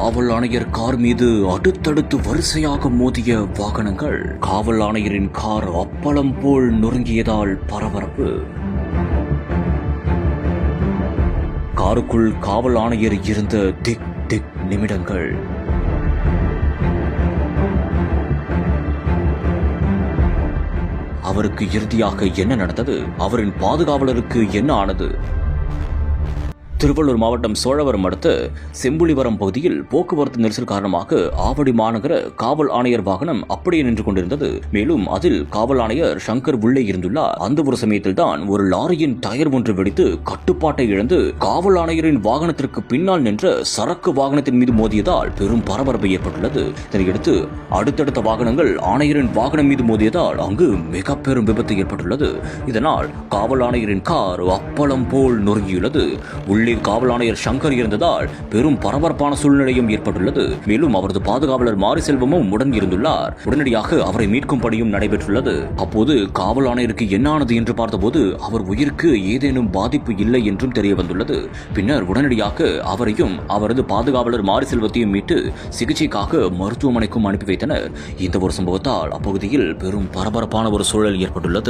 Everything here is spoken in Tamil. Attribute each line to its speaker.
Speaker 1: காவல் ஆணையர் கார் மீது அடுத்தடுத்து வரிசையாக மோதிய வாகனங்கள். காவல் ஆணையரின் கார் அப்பளம் போல் நொறுங்கியதால் பரபரப்பு. காருக்குள் காவல் ஆணையர் இருந்த திக் திக் நிமிடங்கள். அவருக்கு இறுதியாக என்ன நடந்தது? அவரின் பாதுகாவலருக்கு என்ன ஆனது? திருவள்ளூர் மாவட்டம் சோழவரம் அடுத்த செம்புலிவரம் பகுதியில் போக்குவரத்து நெரிசல் காரணமாக ஆவடி மாநகர காவல் ஆணையர் வாகனம் அப்படியே நின்று கொண்டிருந்தது. மேலும் அதில் காவல் ஆணையர் சங்கர் உள்ளே இருந்துள்ளார். அந்த ஒரு சமயத்தில் தான் ஒரு லாரியின் டயர் ஒன்று வெடித்து கட்டுப்பாட்டை இழந்து காவல் ஆணையரின் வாகனத்திற்கு பின்னால் நின்ற சரக்கு வாகனத்தின் மீது மோதியதால் பெரும் பரபரப்பு ஏற்பட்டுள்ளது. இதனையடுத்து அடுத்தடுத்த வாகனங்கள் ஆணையரின் வாகனம் மீது மோதியதால் அங்கு மிக பெரும் விபத்து ஏற்பட்டுள்ளது. இதனால் காவல் ஆணையரின் கார் அப்பளம் போல் நொறுங்கியுள்ளது. உள்ளே காவல் ஆணையர் சங்கர் இருந்ததால் பெரும் பரபரப்பான சூழ்நிலையும் ஏற்பட்டுள்ளது. மேலும் அவரது பாதுகாவலர் மாரி செல்வமும் உடன் இருந்துள்ளார். உடனடியாக அவரை மீட்கும் பணியும் நடைபெற்றுள்ளது. அப்போது காவல் ஆணையருக்கு என்ன ஆனது என்று பார்த்தபோது அவர் உயிருக்கு ஏதேனும் பாதிப்பு இல்லை என்றும் தெரிய வந்துள்ளது பின்னர் உடனடியாக அவரையும் அவரது பாதுகாவலர் மாரி செல்வத்தையும் மீட்டு சிகிச்சைக்காக மருத்துவமனைக்கும் அனுப்பி வைத்தனர். இந்த ஒரு சம்பவத்தால் அப்பகுதியில் பெரும் பரபரப்பான ஒரு சூழல் ஏற்பட்டுள்ளது.